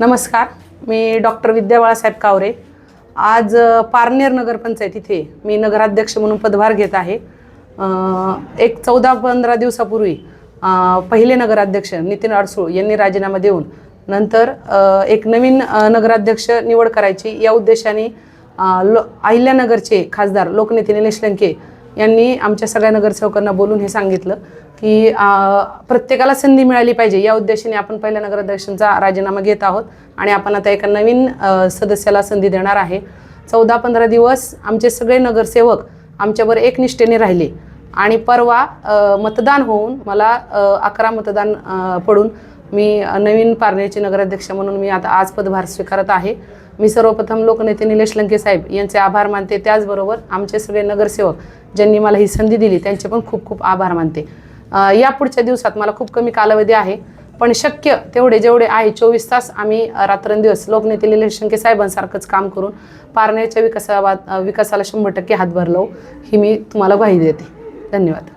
नमस्कार मी डॉक्टर विद्या बाळासाहेब कावरे. आज पारनेर नगरपंचायत इथे मी नगराध्यक्ष म्हणून पदभार घेत आहे. एक चौदा पंधरा दिवसापूर्वी पहिले नगराध्यक्ष नितीन अडसूळ यांनी राजीनामा देऊन नंतर एक नवीन नगराध्यक्ष निवड करायची या उद्देशाने लो अहिल्यानगरचे खासदार लोकनेते निलेश लंके यांनी आमच्या सगळ्या नगरसेवकांना बोलून हे सांगितलं की प्रत्येकाला संधी मिळाली पाहिजे. या उद्देशाने आपण पहिल्या नगराध्यक्षांचा राजीनामा घेत आहोत आणि आपण आता एका नवीन सदस्याला संधी देणार आहे. चौदा पंधरा दिवस आमचे सगळे नगरसेवक आमच्यावर एकनिष्ठेने राहिले. आणि परवा मतदान होऊन मला अकरा मतदान पडून मी नवीन पारनेरचे नगराध्यक्ष म्हणून मी आता आज पदभार स्वीकारत आहे. मी सर्वप्रथम लोकनेते निलेश लंके साहेब यांचे आभार मानते. त्याचबरोबर आमचे सगळे नगरसेवक ज्यांनी मला ही संधी दिली त्यांचे पण खूप खूप आभार मानते. या पुढच्या दिवसात मला खूप कमी कालावधी आहे पण शक्य तेवढे जेवढे आहे चोवीस तास आम्ही रात्रंदिवस लोकनेते निलेश लंके साहेबांसारखंच काम करून पारनेरच्या विकासावा विकासाला शंभर टक्के हातभार लावू ही मी तुम्हाला ग्वाही देते. धन्यवाद.